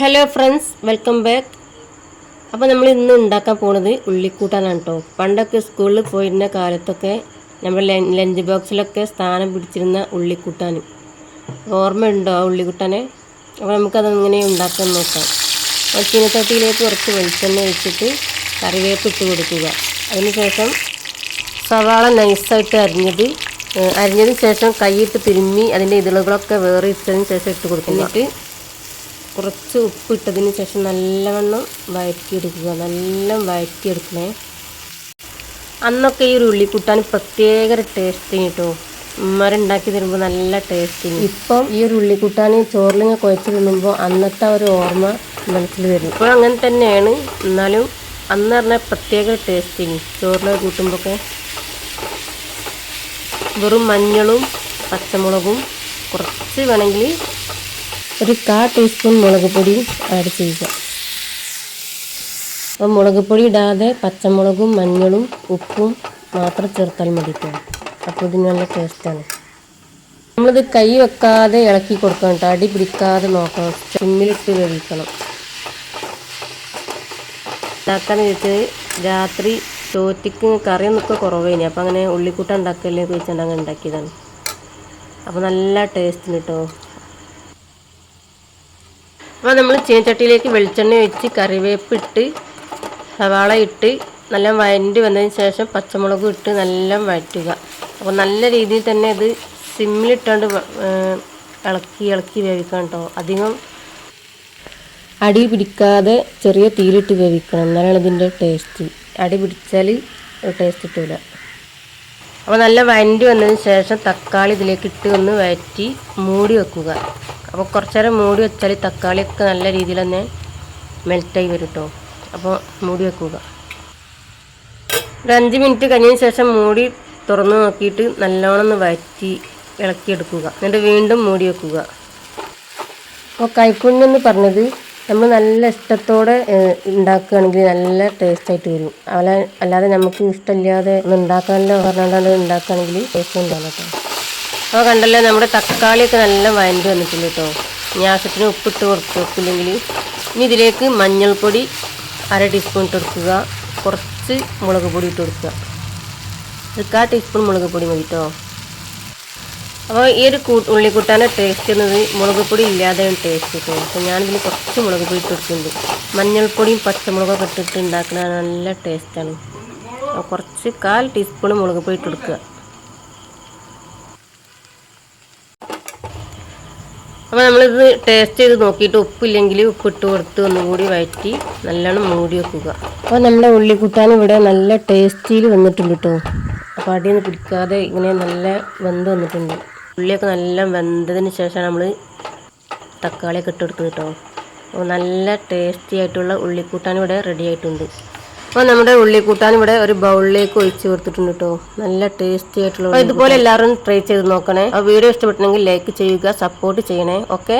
Hello friends welcome back അപ്പോൾ നമ്മൾ ഇന്ന് ഉണ്ടാക്കാൻ പോണത് ഉള്ളിക്കൂട്ടാനാണ് കേട്ടോ പണ്ടൊക്കെ സ്കൂളിൽ പോയിരുന്ന കാലത്തൊക്കെ നമ്മൾ ലഞ്ച് ബോക്സിലൊക്കെ സ്ഥാനം പിടിച്ചിരുന്ന ഉള്ളിക്കൂട്ടാൻ. ഓർമ്മയുണ്ടോ ആ ഉള്ളിക്കൂട്ടാനെ? അപ്പോൾ നമുക്കത് ഇങ്ങനെ ഉണ്ടാക്കാൻ നോക്കാം. അപ്പോൾ ചീനച്ചട്ടിയിലേക്ക് കുറച്ച് വെളിച്ചെണ്ണ ഒഴിച്ചിട്ട് കറിവേപ്പ് ഇട്ട് കൊടുക്കുക. അതിനുശേഷം സവാള നൈസായിട്ട് അരിഞ്ഞത് അരിഞ്ഞതിന് ശേഷം കൈയിട്ട് തിരുമ്മി അതിന്റെ ഇതളുകളൊക്കെ വേറെ ഇട്ടതിന് ശേഷം ഇട്ട് കൊടുക്കും എന്നിട്ട് കുറച്ച് ഉപ്പ് ഇട്ടതിന് ശേഷം നല്ലവണ്ണം വഴറ്റിയെടുക്കുക. നല്ല വഴറ്റിയെടുക്കണേ. അന്നൊക്കെ ഈ ഒരു ഉള്ളിക്കുട്ടാൻ പ്രത്യേക ടേസ്റ്റിന് കേട്ടോ ഉമ്മരുണ്ടാക്കി തരുമ്പോൾ നല്ല ടേസ്റ്റിന് ഇപ്പം ഈ ഒരു ഉള്ളിക്കുട്ടാൻ ചോറിലിങ്ങനെ കുഴച്ച് തിന്നുമ്പോൾ അന്നത്തെ ഒരു ഓർമ്മ മനസ്സിൽ വരും. ഇപ്പോൾ അങ്ങനെ തന്നെയാണ്. എന്നാലും അന്ന് പറഞ്ഞാൽ പ്രത്യേക ടേസ്റ്റിന് ചോറിൽ കൂട്ടുമ്പോഴൊക്കെ വെറും മഞ്ഞളും പച്ചമുളകും കുറച്ച് വേണമെങ്കിൽ ഒരു കാ ടീസ്പൂൺ മുളക് പൊടി ആഡ് ചെയ്യുക. അപ്പോൾ മുളക് പൊടി ഇടാതെ പച്ചമുളകും മഞ്ഞളും ഉപ്പും മാത്രം ചേർത്താൽ മതി അപ്പോൾ ഇതിന് നല്ല ടേസ്റ്റാണ് നമ്മളിത് കൈ വെക്കാതെ ഇളക്കി കൊടുക്കണം കേട്ടോ അടി പിടിക്കാതെ നോക്കണം. സിമ്മിലിട്ട് വേവിക്കണം. ഉണ്ടാക്കാന്ന് ചോദിച്ചത് രാത്രി ചോറ്റിക്ക് കറിയൊന്നൊക്കെ കുറവേനി. അപ്പം അങ്ങനെ ഉള്ളിക്കൂട്ട ഉണ്ടാക്കല്ലേ ചോദിച്ചാൽ അങ്ങനെ ഉണ്ടാക്കിയതാണ്. അപ്പോൾ നല്ല ടേസ്റ്റിന് കേട്ടോ അപ്പോൾ നമ്മൾ ചീനച്ചട്ടിയിലേക്ക് വെളിച്ചെണ്ണ ഒഴിച്ച് കറിവേപ്പ് ഇട്ട് സവാള ഇട്ട് നല്ല വഴണ്ടി വന്നതിന് ശേഷം പച്ചമുളകും ഇട്ട് നല്ല വഴറ്റുക. അപ്പോൾ നല്ല രീതിയിൽ തന്നെ ഇത് സിമ്മിലിട്ടാണ്ട് ഇളക്കി ഇളക്കി വേവിക്കണം കേട്ടോ. അധികം അടി പിടിക്കാതെ ചെറിയ തീയിലിട്ട് വേവിക്കണം. എന്നാലാണ് ഇതിന്റെ ടേസ്റ്റ്. അടി പിടിച്ചാൽ ടേസ്റ്റ് കിട്ടില്ല അപ്പോൾ നല്ല വഴണ്ടി വന്നതിന് ശേഷം തക്കാളി ഇതിലേക്ക് ഇട്ട് ഒന്ന് വഴറ്റി മൂടി വെക്കുക. അപ്പോൾ കുറച്ച് നേരം മൂടി വെച്ചാൽ തക്കാളിയൊക്കെ നല്ല രീതിയിൽ തന്നെ മെൽറ്റായി വരും കേട്ടോ അപ്പോൾ മൂടി വെക്കുക. ഒരു അഞ്ച് മിനിറ്റ് കഴിഞ്ഞതിന് ശേഷം മൂടി തുറന്ന് നോക്കിയിട്ട് നല്ലോണം ഒന്ന് വഴറ്റി ഇളക്കിയെടുക്കുക. എന്നിട്ട് വീണ്ടും മൂടി വെക്കുക. അപ്പോൾ കൈക്കുഞ്ഞെന്ന് പറഞ്ഞത് നമ്മൾ നല്ല ഇഷ്ടത്തോടെ ഉണ്ടാക്കുകയാണെങ്കിൽ നല്ല ടേസ്റ്റ് ആയിട്ട് വരും. അല്ല അല്ലാതെ നമുക്ക് ഇഷ്ടമില്ലാതെ ഒന്ന് ഉണ്ടാക്കാനല്ലോ പറഞ്ഞുകൊണ്ടാണ് ഉണ്ടാക്കുകയാണെങ്കിൽ ടേസ്റ്റ് ഉണ്ടാവില്ല കേട്ടോ അപ്പോൾ കണ്ടല്ലോ നമ്മുടെ തക്കാളിയൊക്കെ നല്ല വഴണ്ടി വന്നിട്ടുണ്ട് കേട്ടോ. ഇനി ആവശ്യത്തിന് ഉപ്പിട്ട് കൊടുത്ത് വെക്കില്ലെങ്കിൽ ഇനി ഇതിലേക്ക് മഞ്ഞൾപ്പൊടി അര ടീസ്പൂൺ ഇട്ട് കൊടുക്കുക. കുറച്ച് മുളക് പൊടി ഇട്ട് കൊടുക്കുക. ഒരു കാ ടീസ്പൂൺ മുളക് പൊടി മതി കേട്ടോ. അപ്പോൾ ഈ ഒരു കൂ ഉള്ളിക്കൂട്ടാൻ ടേസ്റ്റ് എന്നത് മുളക് പൊടി ഇല്ലാതെയാണ് ടേസ്റ്റ് കിട്ടും അപ്പോൾ ഞാനിതിൽ കുറച്ച് മുളക് പൊടി ഇട്ട് കൊടുക്കുന്നുണ്ട്. മഞ്ഞൾപ്പൊടിയും പച്ചമുളകൊക്കെ ഇട്ടിട്ട് ഉണ്ടാക്കുന്ന നല്ല ടേസ്റ്റാണ് കുറച്ച് കാൽ ടീസ്പൂൺ മുളക് പൊടി ഇട്ട് കൊടുക്കുക. അപ്പോൾ നമ്മളിത് ടേസ്റ്റ് ചെയ്ത് നോക്കിയിട്ട് ഉപ്പില്ലെങ്കിൽ ഉപ്പിട്ട് കൊടുത്ത് ഒന്നുകൂടി വഴറ്റി നല്ലോണം മൂടി വെക്കുക. അപ്പോൾ നമ്മുടെ ഉള്ളിക്കുട്ടാൻ ഇവിടെ നല്ല ടേസ്റ്റിയിൽ വന്നിട്ടുണ്ട് കേട്ടോ അപ്പോൾ അടിയിൽ നിന്ന് പിടിക്കാതെ ഇങ്ങനെ നല്ല വെന്ത് വന്നിട്ടുണ്ട്. ഉള്ളിയൊക്കെ നല്ല വെന്തതിന് ശേഷമാണ് നമ്മൾ തക്കാളിയൊക്കെ ഇട്ട് കൊടുക്കുന്നത് കേട്ടോ അപ്പോൾ നല്ല ടേസ്റ്റി ആയിട്ടുള്ള ഉള്ളിക്കൂട്ടാൻ ഇവിടെ റെഡി ആയിട്ടുണ്ട്. അപ്പോൾ നമ്മുടെ ഉള്ളി കൂട്ടാൻ ഇവിടെ ഒരു ബൗളിലേക്ക് ഒഴിച്ച് കൊടുത്തിട്ടുണ്ട് കേട്ടോ. നല്ല ടേസ്റ്റി ആയിട്ടുള്ള ഇതുപോലെ എല്ലാവരും ട്രൈ ചെയ്ത് നോക്കണേ. ആ വീഡിയോ ഇഷ്ടപ്പെട്ടെങ്കിൽ ലൈക്ക് ചെയ്യുക സപ്പോർട്ട് ചെയ്യണേ. ഓക്കെ